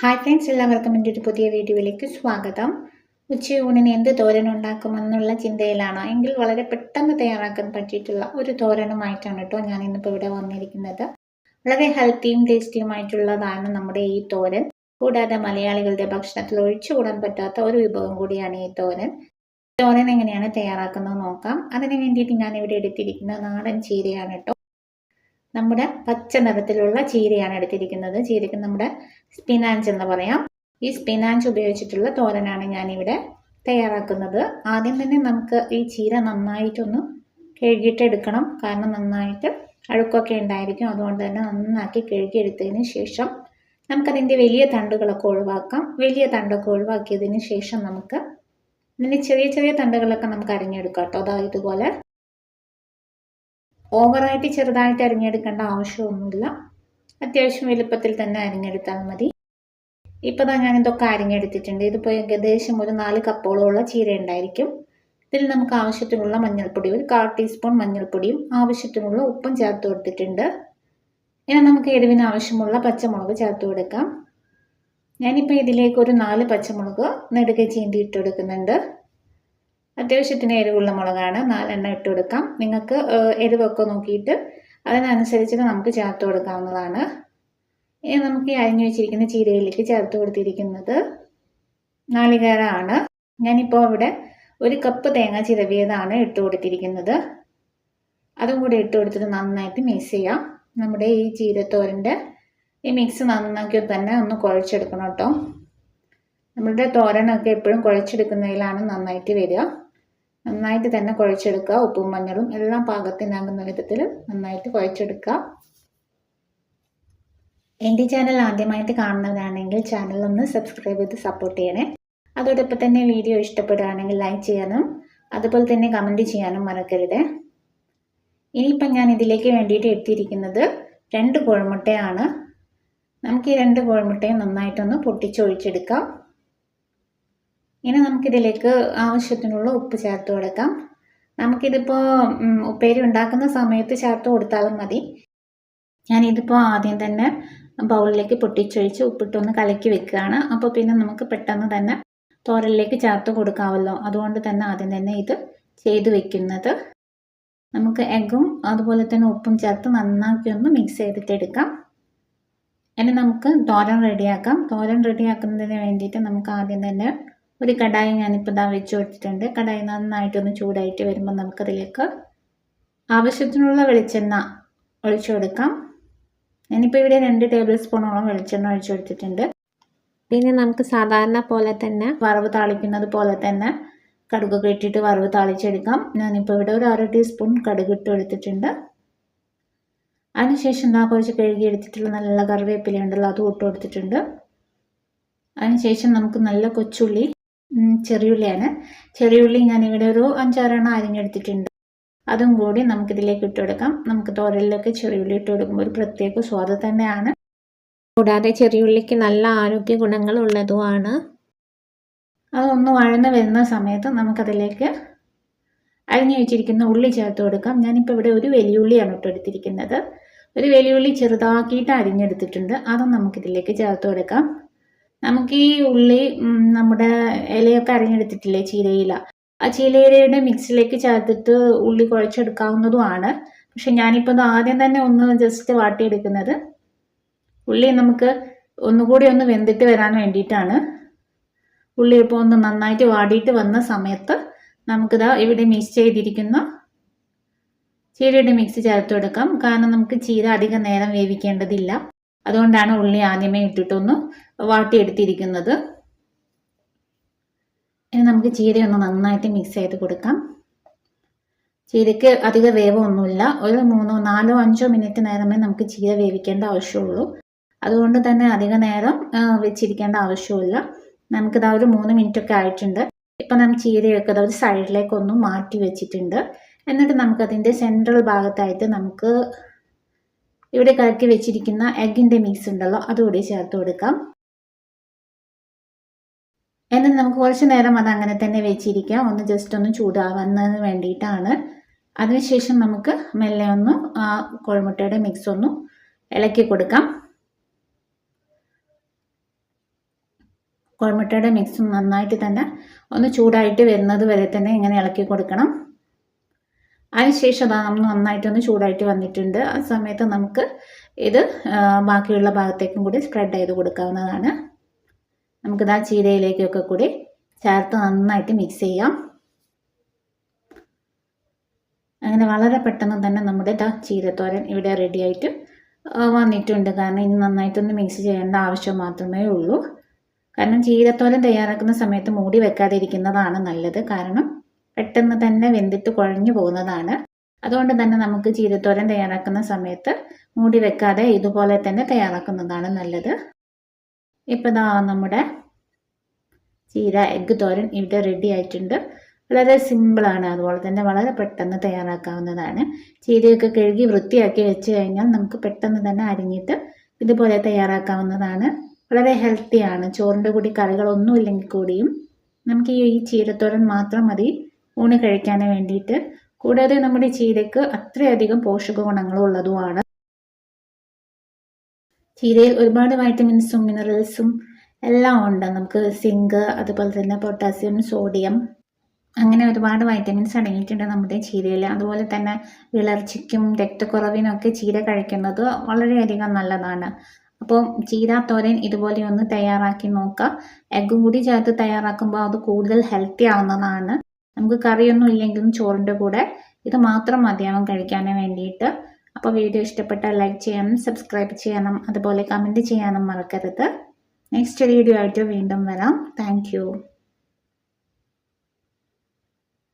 Hi friends എല്ലാവർക്കും എന്റെ ഒരു പുതിയ വീഡിയോയിലേക്ക് സ്വാഗതം. ഉച്ചയൂണിന് എന്ത് തോരൻ ഉണ്ടാക്കുമെന്നുള്ള ചിന്തയിലാണോ. എങ്കിൽ വളരെ പെട്ടെന്ന് തയ്യാറാക്കാൻ പറ്റിയിട്ടുള്ള ഒരു തോരനുമായിട്ടാണ് കേട്ടോ ഞാൻ ഇന്നിപ്പോൾ ഇവിടെ വന്നിരിക്കുന്നത്. വളരെ ഹെൽത്തിയും ടേസ്റ്റിയുമായിട്ടുള്ളതാണ് നമ്മുടെ ഈ തോരൻ. കൂടാതെ മലയാളികളുടെ ഭക്ഷണത്തിൽ ഒഴിച്ചുകൂടാൻ പറ്റാത്ത ഒരു വിഭവം കൂടിയാണ് ഈ തോരൻ. തോരൻ എങ്ങനെയാണ് തയ്യാറാക്കുന്നത് നോക്കാം. അതിന് വേണ്ടിയിട്ട് ഞാൻ ഇവിടെ എടുത്തിരിക്കുന്ന നാടൻ ചീരയാണ് കേട്ടോ. നമ്മുടെ പച്ച നിറത്തിലുള്ള ചീരയാണ് എടുത്തിരിക്കുന്നത്. ചീരയ്ക്ക് നമ്മുടെ സ്പിനാഞ്ച് എന്ന് പറയാം. ഈ സ്പിനാഞ്ച് ഉപയോഗിച്ചിട്ടുള്ള തോരനാണ് ഞാനിവിടെ തയ്യാറാക്കുന്നത്. ആദ്യം തന്നെ നമുക്ക് ഈ ചീര നന്നായിട്ടൊന്ന് കഴുകിയിട്ടെടുക്കണം. കാരണം നന്നായിട്ട് അഴുക്കൊക്കെ ഉണ്ടായിരിക്കും. അതുകൊണ്ട് തന്നെ നന്നാക്കി കഴുകിയെടുത്തതിന് ശേഷം നമുക്കതിന്റെ വലിയ തണ്ടുകളൊക്കെ ഒഴിവാക്കാം. വലിയ തണ്ടൊക്കെ ഒഴിവാക്കിയതിന് ശേഷം നമുക്ക് ഇതിന്റെ ചെറിയ ചെറിയ തണ്ടുകളൊക്കെ നമുക്ക് അരിഞ്ഞെടുക്കാം കേട്ടോ. അതായത് ഇതുപോലെ ഓവറായിട്ട് ചെറുതായിട്ട് അരിഞ്ഞെടുക്കേണ്ട ആവശ്യമൊന്നുമില്ല. അത്യാവശ്യം വലുപ്പത്തിൽ തന്നെ അരിഞ്ഞെടുത്താൽ മതി. ഇപ്പോൾ ഞാൻ ഞാനിതൊക്കെ അരിഞ്ഞെടുത്തിട്ടുണ്ട്. ഇതിപ്പോൾ ഏകദേശം ഒരു നാല് കപ്പോളമുള്ള ചീര ഉണ്ടായിരിക്കും. ഇതിൽ നമുക്ക് ആവശ്യത്തിനുള്ള മഞ്ഞൾപ്പൊടി ഒരു കാൽ ടീസ്പൂൺ മഞ്ഞൾപ്പൊടിയും ആവശ്യത്തിനുള്ള ഉപ്പും ചേർത്ത് കൊടുത്തിട്ടുണ്ട്. ഇനി നമുക്ക് എരിവിന് ആവശ്യമുള്ള പച്ചമുളക് ചേർത്ത് കൊടുക്കാം. ഞാനിപ്പോൾ ഇതിലേക്ക് ഒരു നാല് പച്ചമുളക് നെടുകെ ചീന്തി ഇട്ട് കൊടുക്കുന്നുണ്ട്. അത്യാവശ്യത്തിന് എരിവുള്ള മുളകാണ്. നാലെണ്ണം ഇട്ട് കൊടുക്കാം. നിങ്ങൾക്ക് എരിവൊക്കെ നോക്കിയിട്ട് അതിനനുസരിച്ച് നമുക്ക് ചേർത്ത് കൊടുക്കാവുന്നതാണ്. ഇനി നമുക്ക് ഈ അരിഞ്ഞു വെച്ചിരിക്കുന്ന ചീരയിലേക്ക് ചേർത്ത് കൊടുത്തിരിക്കുന്നത് നാളികേരമാണ്. ഞാനിപ്പോൾ ഇവിടെ ഒരു കപ്പ് തേങ്ങ ചിരവിയതാണ് ഇട്ട് കൊടുത്തിരിക്കുന്നത്. അതും കൂടി ഇട്ട് കൊടുത്തിട്ട് നന്നായിട്ട് മിക്സ് ചെയ്യാം. നമ്മുടെ ഈ ചീരത്തോരന്റെ ഈ മിക്സ് നന്നാക്കി തന്നെ ഒന്ന് കുഴച്ചെടുക്കണം കേട്ടോ. നമ്മളുടെ തോരനൊക്കെ എപ്പോഴും കുഴച്ചെടുക്കുന്നതിലാണ് നന്നായിട്ട് വരിക. നന്നായിട്ട് തന്നെ കുഴച്ചെടുക്കുക. ഉപ്പും മഞ്ഞളും എല്ലാം പാകത്തിനാകുന്ന വിധത്തിൽ നന്നായിട്ട് കുഴച്ചെടുക്കുക. എന്റെ ചാനൽ ആദ്യമായിട്ട് കാണുന്നവരാണെങ്കിൽ ചാനൽ ഒന്ന് സബ്സ്ക്രൈബ് ചെയ്ത് സപ്പോർട്ട് ചെയ്യണേ. അതോടൊപ്പം തന്നെ വീഡിയോ ഇഷ്ടപ്പെടുകയാണെങ്കിൽ ലൈക്ക് ചെയ്യാനും അതുപോലെ തന്നെ കമന്റ് ചെയ്യാനും മറക്കരുത്. ഇനിയിപ്പം ഞാൻ ഇതിലേക്ക് വേണ്ടിയിട്ട് എത്തിയിരിക്കുന്നത് രണ്ട് കോഴിമുട്ടയാണ് നമുക്ക് ഈ രണ്ട് കോഴിമുട്ടയും നന്നായിട്ടൊന്ന് പൊട്ടിച്ചൊഴിച്ചെടുക്കാം. ഇനി നമുക്കിതിലേക്ക് ആവശ്യത്തിനുള്ള ഉപ്പ് ചേർത്ത് കൊടുക്കാം. നമുക്കിതിപ്പോൾ ഉപ്പേരി ഉണ്ടാക്കുന്ന സമയത്ത് ചേർത്ത് കൊടുത്താലും മതി. ഞാനിതിപ്പോൾ ആദ്യം തന്നെ ബൗളിലേക്ക് പൊട്ടിച്ചൊഴിച്ച് ഉപ്പിട്ടൊന്ന് കലക്കി വെക്കുകയാണ്. അപ്പോൾ പിന്നെ നമുക്ക് പെട്ടെന്ന് തന്നെ തോരലിലേക്ക് ചേർത്ത് കൊടുക്കാമല്ലോ അതുകൊണ്ട് തന്നെ ആദ്യം തന്നെ ഇത് ചെയ്ത് വെക്കുന്നത്. നമുക്ക് എഗ്ഗും അതുപോലെ തന്നെ ഉപ്പും ചേർത്ത് നന്നാക്കി ഒന്ന് മിക്സ് ചെയ്തിട്ടെടുക്കാം. ഇനി നമുക്ക് തോരൻ റെഡിയാക്കാം തോരൻ റെഡിയാക്കുന്നതിന് വേണ്ടിയിട്ട് നമുക്ക് ആദ്യം തന്നെ ഒരു കടായി ഞാനിപ്പോൾ ഇതാ വെച്ച് കൊടുത്തിട്ടുണ്ട്. കടായി നന്നായിട്ടൊന്ന് ചൂടായിട്ട് വരുമ്പോൾ നമുക്കതിലേക്ക് ആവശ്യത്തിനുള്ള വെളിച്ചെണ്ണ ഒഴിച്ചു കൊടുക്കാം. ഞാനിപ്പോൾ ഇവിടെ രണ്ട് ടേബിൾ സ്പൂണോളം വെളിച്ചെണ്ണ ഒഴിച്ചു കൊടുത്തിട്ടുണ്ട്. പിന്നെ നമുക്ക് സാധാരണ പോലെ തന്നെ വറവ് താളിക്കുന്നത് പോലെ തന്നെ കടുകൊക്കെ ഇട്ടിട്ട് വറവ് താളിച്ചെടുക്കാം. ഞാനിപ്പോൾ ഇവിടെ ഒരു അര ടീസ്പൂൺ കടുക് ഇട്ട് എടുത്തിട്ടുണ്ട് അതിനുശേഷം എന്താ കുറച്ച് കഴുകി എടുത്തിട്ടുള്ള നല്ല കറിവേപ്പില ഉണ്ടല്ലോ അതും ഇട്ട് കൊടുത്തിട്ടുണ്ട്. അതിനുശേഷം നമുക്ക് നല്ല കൊച്ചുള്ളി ചെറിയുള്ളിയാണ്. ചെറിയുള്ളി ഞാനിവിടെ ഒരു അഞ്ചാറെണ്ണം അരിഞ്ഞെടുത്തിട്ടുണ്ട്. അതും കൂടി നമുക്കിതിലേക്ക് ഇട്ട് കൊടുക്കാം. നമുക്ക് തോരലിലൊക്കെ ചെറിയുള്ളി ഇട്ട് കൊടുക്കുമ്പോൾ ഒരു പ്രത്യേക സ്വാദ് തന്നെയാണ്. കൂടാതെ ചെറിയുള്ളിക്ക് നല്ല ആരോഗ്യ ഗുണങ്ങൾ ഉള്ളതുമാണ് അതൊന്ന് വഴന്ന് വരുന്ന സമയത്ത് നമുക്കതിലേക്ക് അരിഞ്ഞു വെച്ചിരിക്കുന്ന ഉള്ളി ചേർത്ത് കൊടുക്കാം. ഞാനിപ്പോൾ ഇവിടെ ഒരു വലിയുള്ളിയാണ് ഇട്ട് എടുത്തിരിക്കുന്നത്. ഒരു വലിയുള്ളി ചെറുതാക്കിയിട്ട് അരിഞ്ഞെടുത്തിട്ടുണ്ട്. അതും നമുക്കിതിലേക്ക് ചേർത്ത് കൊടുക്കാം. നമുക്ക് ഈ ഉള്ളി നമ്മുടെ ഇലയൊക്കെ അരിഞ്ഞെടുത്തിട്ടില്ലേ ചീരയില. ആ ചീരയിലയുടെ മിക്സിലേക്ക് ചേർത്തിട്ട് ഉള്ളി കുഴച്ചെടുക്കാവുന്നതുമാണ്. പക്ഷെ ഞാനിപ്പോൾ ആദ്യം തന്നെ ഒന്ന് ജസ്റ്റ് വാട്ടിയെടുക്കുന്നത്. ഉള്ളി നമുക്ക് ഒന്നുകൂടി ഒന്ന് വെന്തിട്ട് വരാൻ വേണ്ടിയിട്ടാണ്. ഉള്ളി ഇപ്പോൾ ഒന്ന് നന്നായിട്ട് വാടിയിട്ട് വന്ന സമയത്ത് നമുക്കിതാ ഇവിടെ മിക്സ് ചെയ്തിരിക്കുന്ന ചീരയുടെ മിക്സ് ചേർത്ത് കൊടുക്കാം. കാരണം നമുക്ക് ചീര അധികം നേരം വേവിക്കേണ്ടതില്ല. അതുകൊണ്ടാണ് ഉള്ളി ആദ്യമേ ഇട്ടിട്ടൊന്ന് വാട്ടിയെടുത്തിരിക്കുന്നത്. ഇനി നമുക്ക് ചീരയൊന്ന് നന്നായിട്ട് മിക്സ് ചെയ്ത് കൊടുക്കാം. ചീരയ്ക്ക് അധിക വേവൊന്നുമില്ല. ഒരു മൂന്നോ നാലോ അഞ്ചോ മിനിറ്റ് നേരമേ നമുക്ക് ചീര വേവിക്കേണ്ട ആവശ്യമുള്ളൂ. അതുകൊണ്ട് തന്നെ അധിക നേരം വെച്ചിരിക്കേണ്ട ആവശ്യമില്ല. നമുക്കിതാ ഒരു മൂന്ന് മിനിറ്റ് ഒക്കെ ആയിട്ടുണ്ട്. ഇപ്പം നമ്മൾ ചീരയൊക്കെ ഒരു സൈഡിലേക്കൊന്ന് മാറ്റി വെച്ചിട്ടുണ്ട്. എന്നിട്ട് നമുക്കതിന്റെ സെൻട്രൽ ഭാഗത്തായിട്ട് നമുക്ക് ഇവിടെ കലക്കി വെച്ചിരിക്കുന്ന എഗ്ഗിന്റെ മിക്സ് ഉണ്ടല്ലോ അതുകൂടി ചേർത്ത് കൊടുക്കാം. എന്നിട്ട് നമുക്ക് കുറച്ച് നേരം അത് അങ്ങനെ തന്നെ വെച്ചിരിക്കാം. ഒന്ന് ജസ്റ്റ് ഒന്ന് ചൂടാവുന്നതിന് വേണ്ടിയിട്ടാണ്. അതിനുശേഷം നമുക്ക് മെല്ലെ ഒന്ന് ആ കോഴിമുട്ടയുടെ മിക്സ് ഒന്ന് ഇളക്കി കൊടുക്കാം. കോഴിമുട്ടയുടെ മിക്സ് നന്നായിട്ട് തന്നെ ഒന്ന് ചൂടായിട്ട് വരുന്നത് വരെ തന്നെ ഇങ്ങനെ ഇളക്കി കൊടുക്കണം. അതിനുശേഷം അതാ നമ്മൾ നന്നായിട്ടൊന്ന് ചൂടായിട്ട് വന്നിട്ടുണ്ട്. ആ സമയത്ത് നമുക്ക് ഇത് ബാക്കിയുള്ള ഭാഗത്തേക്കും കൂടി സ്പ്രെഡ് ചെയ്ത് കൊടുക്കാവുന്നതാണ്. നമുക്കിത് ചീരയിലേക്കൊക്കെ കൂടി ചേർത്ത് നന്നായിട്ട് മിക്സ് ചെയ്യാം. അങ്ങനെ വളരെ പെട്ടെന്ന് തന്നെ നമ്മുടെ ഇതാ ചീരത്തോരൻ ഇവിടെ റെഡിയായിട്ട് വന്നിട്ടുണ്ട്. കാരണം ഇനി നന്നായിട്ടൊന്ന് മിക്സ് ചെയ്യേണ്ട ആവശ്യം മാത്രമേ ഉള്ളൂ. കാരണം ചീരത്തോരൻ തയ്യാറാക്കുന്ന സമയത്ത് മൂടി വെക്കാതിരിക്കുന്നതാണ് നല്ലത്. കാരണം പെട്ടെന്ന് തന്നെ വെന്തിട്ട് കുഴഞ്ഞു പോകുന്നതാണ്. അതുകൊണ്ട് തന്നെ നമുക്ക് ചീരത്തോരൻ തയ്യാറാക്കുന്ന സമയത്ത് മൂടി വെക്കാതെ ഇതുപോലെ തന്നെ തയ്യാറാക്കുന്നതാണ് നല്ലത്. ഇപ്പോൾ ഇതാ നമ്മുടെ ചീര എഗ്ഗ് തോരൻ ഇവിടെ റെഡി ആയിട്ടുണ്ട്. വളരെ സിമ്പിളാണ് അതുപോലെ തന്നെ വളരെ പെട്ടെന്ന് തയ്യാറാക്കാവുന്നതാണ്. ചീരയൊക്കെ കഴുകി വൃത്തിയാക്കി വെച്ച് കഴിഞ്ഞാൽ നമുക്ക് പെട്ടെന്ന് തന്നെ അരിഞ്ഞിട്ട് ഇതുപോലെ തയ്യാറാക്കാവുന്നതാണ്. വളരെ ഹെൽത്തിയാണ് ചോറിന്റെ കൂടി കറികളൊന്നും ഇല്ലെങ്കിൽ കൂടിയും നമുക്ക് ഈ ചീരത്തോരൻ മാത്രം മതി. ഊണ് കഴിക്കാൻ വേണ്ടിയിട്ട്. കൂടാതെ നമ്മുടെ ചീരയ്ക്ക് അത്രയധികം പോഷക ഗുണങ്ങളും ഉള്ളതുമാണ് ചീരയിൽ ഒരുപാട് വൈറ്റമിൻസും മിനറൽസും എല്ലാം ഉണ്ട്. നമുക്ക് സിങ്ക് അതുപോലെ തന്നെ പൊട്ടാസ്യം സോഡിയം അങ്ങനെ ഒരുപാട് വൈറ്റമിൻസ് അടങ്ങിയിട്ടുണ്ട് നമ്മുടെ ചീരയിൽ. അതുപോലെ തന്നെ വിളർച്ചയ്ക്കും രക്തക്കുറവിനൊക്കെ ചീര കഴിക്കുന്നത് വളരെയധികം നല്ലതാണ്. അപ്പോൾ ചീര തോരൻ ഇതുപോലെ ഒന്ന് തയ്യാറാക്കി നോക്കുക എഗ്ഗും കൂടി ചേർത്ത് തയ്യാറാക്കുമ്പോൾ അത് കൂടുതൽ ഹെൽത്തി ആവുന്നതാണ്. നമുക്ക് കറിയൊന്നും ഇല്ലെങ്കിലും ചോറിന്റെ കൂടെ ഇത് മാത്രം മതിയാവും കഴിക്കാൻ വേണ്ടിയിട്ട്. അപ്പോൾ വീഡിയോ ഇഷ്ടപ്പെട്ടാൽ ലൈക്ക് ചെയ്യണം സബ്സ്ക്രൈബ് ചെയ്യണം അതുപോലെ കമന്റ് ചെയ്യാനും മറക്കരുത്. നെക്സ്റ്റ് വീഡിയോ ആയിട്ട് വീണ്ടും വരാം. താങ്ക്